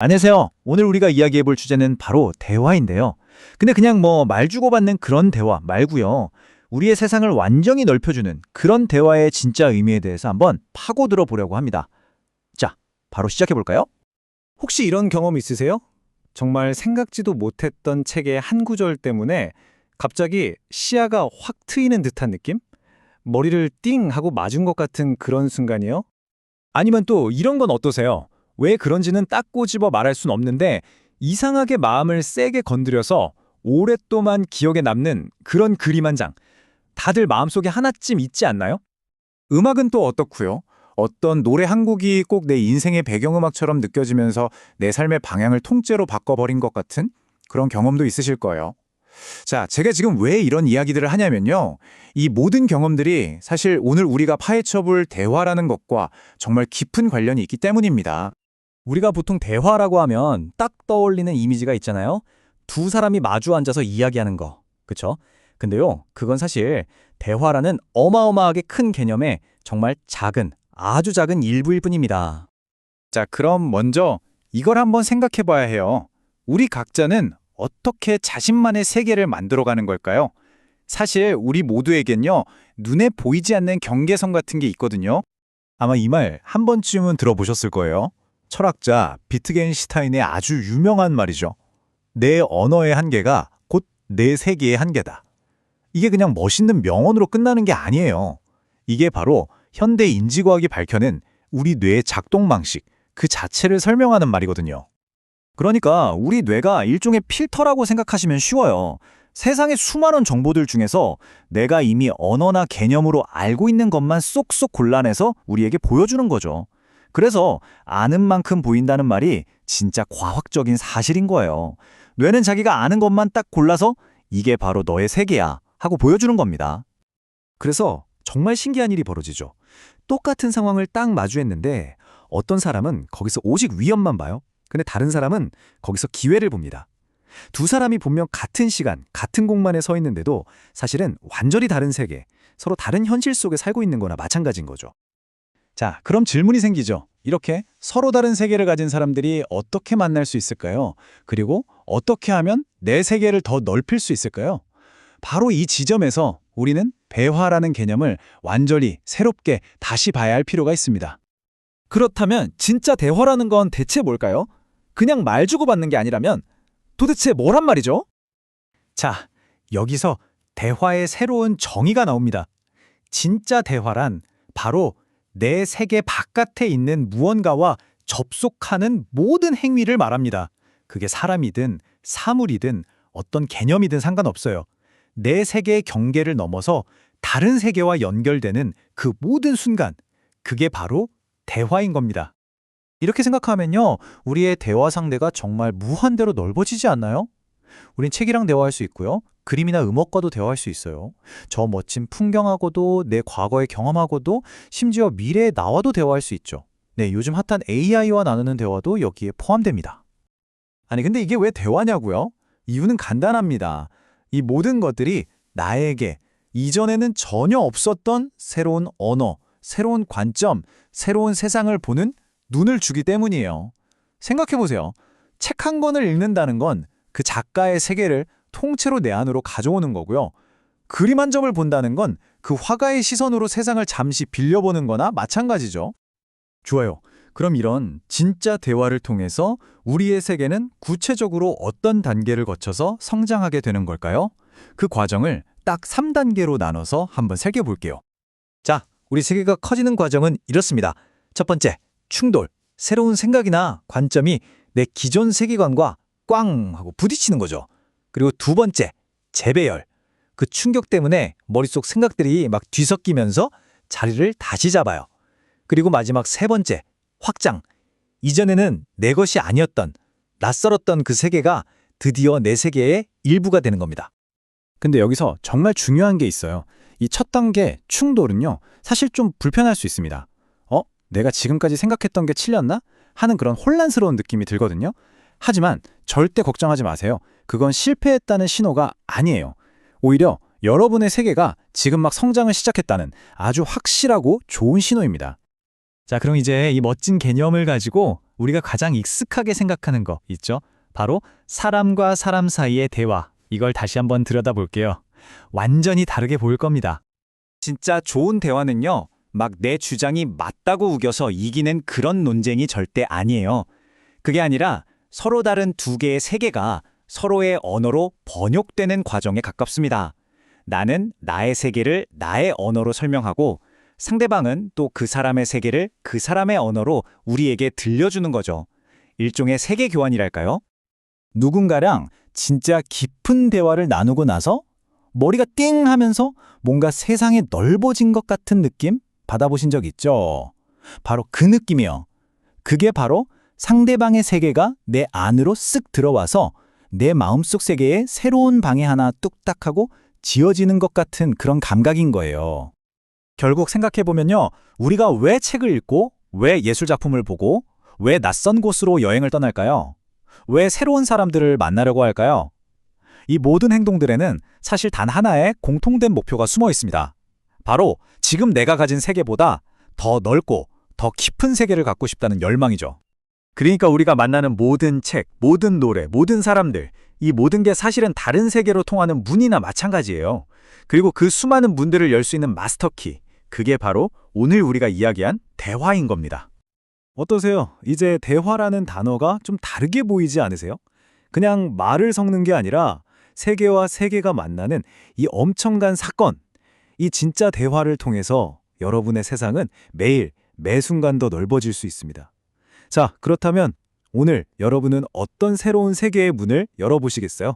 안녕하세요. 오늘 우리가 이야기해 볼 주제는 바로 대화인데요. 근데 그냥 뭐 말 주고받는 그런 대화 말고요. 우리의 세상을 완전히 넓혀주는 그런 대화의 진짜 의미에 대해서 한번 파고들어 보려고 합니다. 자, 바로 시작해 볼까요? 혹시 이런 경험 있으세요? 정말 생각지도 못했던 책의 한 구절 때문에 갑자기 시야가 확 트이는 듯한 느낌? 머리를 띵 하고 맞은 것 같은 그런 순간이요? 아니면 또 이런 건 어떠세요? 왜 그런지는 딱 꼬집어 말할 순 없는데 이상하게 마음을 세게 건드려서 오랫동안 기억에 남는 그런 그림 한 장. 다들 마음속에 하나쯤 있지 않나요? 음악은 또 어떻고요? 어떤 노래 한 곡이 꼭 내 인생의 배경음악처럼 느껴지면서 내 삶의 방향을 통째로 바꿔버린 것 같은 그런 경험도 있으실 거예요. 자, 제가 지금 왜 이런 이야기들을 하냐면요. 이 모든 경험들이 사실 오늘 우리가 파헤쳐볼 대화라는 것과 정말 깊은 관련이 있기 때문입니다. 우리가 보통 대화라고 하면 딱 떠올리는 이미지가 있잖아요. 두 사람이 마주 앉아서 이야기하는 거. 그쵸? 근데요, 그건 사실 대화라는 어마어마하게 큰 개념의 정말 작은, 아주 작은 일부일 뿐입니다. 자, 그럼 먼저 이걸 한번 생각해 봐야 해요. 우리 각자는 어떻게 자신만의 세계를 만들어가는 걸까요? 사실 우리 모두에겐요, 눈에 보이지 않는 경계선 같은 게 있거든요. 아마 이 말 한 번쯤은 들어보셨을 거예요. 철학자 비트겐슈타인의 아주 유명한 말이죠. 내 언어의 한계가 곧 내 세계의 한계다. 이게 그냥 멋있는 명언으로 끝나는 게 아니에요. 이게 바로 현대 인지과학이 밝혀낸 우리 뇌의 작동 방식, 그 자체를 설명하는 말이거든요. 그러니까 우리 뇌가 일종의 필터라고 생각하시면 쉬워요. 세상의 수많은 정보들 중에서 내가 이미 언어나 개념으로 알고 있는 것만 쏙쏙 골라내서 우리에게 보여주는 거죠. 그래서 아는 만큼 보인다는 말이 진짜 과학적인 사실인 거예요. 뇌는 자기가 아는 것만 딱 골라서 이게 바로 너의 세계야 하고 보여주는 겁니다. 그래서 정말 신기한 일이 벌어지죠. 똑같은 상황을 딱 마주했는데 어떤 사람은 거기서 오직 위험만 봐요. 근데 다른 사람은 거기서 기회를 봅니다. 두 사람이 분명 같은 시간, 같은 공간에 서 있는데도 사실은 완전히 다른 세계, 서로 다른 현실 속에 살고 있는 거나 마찬가지인 거죠. 자, 그럼 질문이 생기죠. 이렇게 서로 다른 세계를 가진 사람들이 어떻게 만날 수 있을까요? 그리고 어떻게 하면 내 세계를 더 넓힐 수 있을까요? 바로 이 지점에서 우리는 배화라는 개념을 완전히 새롭게 다시 봐야 할 필요가 있습니다. 그렇다면 진짜 대화라는 건 대체 뭘까요? 그냥 말 주고받는 게 아니라면 도대체 뭐란 말이죠? 자, 여기서 대화의 새로운 정의가 나옵니다. 진짜 대화란 바로 내 세계 바깥에 있는 무언가와 접속하는 모든 행위를 말합니다. 그게 사람이든 사물이든 어떤 개념이든 상관없어요. 내 세계의 경계를 넘어서 다른 세계와 연결되는 그 모든 순간, 그게 바로 대화인 겁니다. 이렇게 생각하면요, 우리의 대화 상대가 정말 무한대로 넓어지지 않나요? 우린 책이랑 대화할 수 있고요, 그림이나 음악과도 대화할 수 있어요. 저 멋진 풍경하고도 내 과거의 경험하고도 심지어 미래의 나와도 대화할 수 있죠. 네, 요즘 핫한 AI와 나누는 대화도 여기에 포함됩니다. 아니, 근데 이게 왜 대화냐고요? 이유는 간단합니다. 이 모든 것들이 나에게 이전에는 전혀 없었던 새로운 언어, 새로운 관점, 새로운 세상을 보는 눈을 주기 때문이에요. 생각해보세요. 책 한 권을 읽는다는 건 그 작가의 세계를 통째로 내 안으로 가져오는 거고요. 그림 한 점을 본다는 건 그 화가의 시선으로 세상을 잠시 빌려보는 거나 마찬가지죠. 좋아요. 그럼 이런 진짜 대화를 통해서 우리의 세계는 구체적으로 어떤 단계를 거쳐서 성장하게 되는 걸까요? 그 과정을 딱 3단계로 나눠서 한번 살펴볼게요. 자, 우리 세계가 커지는 과정은 이렇습니다. 첫 번째, 충돌. 새로운 생각이나 관점이 내 기존 세계관과 꽝 하고 부딪히는 거죠. 그리고 두 번째, 재배열. 그 충격 때문에 머릿속 생각들이 막 뒤섞이면서 자리를 다시 잡아요. 그리고 마지막 세 번째, 확장. 이전에는 내 것이 아니었던, 낯설었던 그 세계가 드디어 내 세계의 일부가 되는 겁니다. 근데 여기서 정말 중요한 게 있어요. 이 첫 단계 충돌은요, 사실 좀 불편할 수 있습니다. 어? 내가 지금까지 생각했던 게 틀렸나? 하는 그런 혼란스러운 느낌이 들거든요. 하지만 절대 걱정하지 마세요. 그건 실패했다는 신호가 아니에요. 오히려 여러분의 세계가 지금 막 성장을 시작했다는 아주 확실하고 좋은 신호입니다. 자, 그럼 이제 이 멋진 개념을 가지고 우리가 가장 익숙하게 생각하는 거 있죠? 바로 사람과 사람 사이의 대화. 이걸 다시 한번 들여다볼게요. 완전히 다르게 보일 겁니다. 진짜 좋은 대화는요, 막 내 주장이 맞다고 우겨서 이기는 그런 논쟁이 절대 아니에요. 그게 아니라 서로 다른 두 개의 세계가 서로의 언어로 번역되는 과정에 가깝습니다. 나는 나의 세계를 나의 언어로 설명하고 상대방은 또 그 사람의 세계를 그 사람의 언어로 우리에게 들려주는 거죠. 일종의 세계 교환이랄까요? 누군가랑 진짜 깊은 대화를 나누고 나서 머리가 띵 하면서 뭔가 세상이 넓어진 것 같은 느낌 받아보신 적 있죠? 바로 그 느낌이요. 그게 바로 상대방의 세계가 내 안으로 쓱 들어와서 내 마음속 세계에 새로운 방에 하나 뚝딱 하고 지어지는 것 같은 그런 감각인 거예요. 결국 생각해보면요. 우리가 왜 책을 읽고, 왜 예술작품을 보고, 왜 낯선 곳으로 여행을 떠날까요? 왜 새로운 사람들을 만나려고 할까요? 이 모든 행동들에는 사실 단 하나의 공통된 목표가 숨어 있습니다. 바로 지금 내가 가진 세계보다 더 넓고 더 깊은 세계를 갖고 싶다는 열망이죠. 그러니까 우리가 만나는 모든 책, 모든 노래, 모든 사람들, 이 모든 게 사실은 다른 세계로 통하는 문이나 마찬가지예요. 그리고 그 수많은 문들을 열 수 있는 마스터키, 그게 바로 오늘 우리가 이야기한 대화인 겁니다. 어떠세요? 이제 대화라는 단어가 좀 다르게 보이지 않으세요? 그냥 말을 섞는 게 아니라 세계와 세계가 만나는 이 엄청난 사건, 이 진짜 대화를 통해서 여러분의 세상은 매일, 매 순간 더 넓어질 수 있습니다. 자, 그렇다면 오늘 여러분은 어떤 새로운 세계의 문을 열어보시겠어요?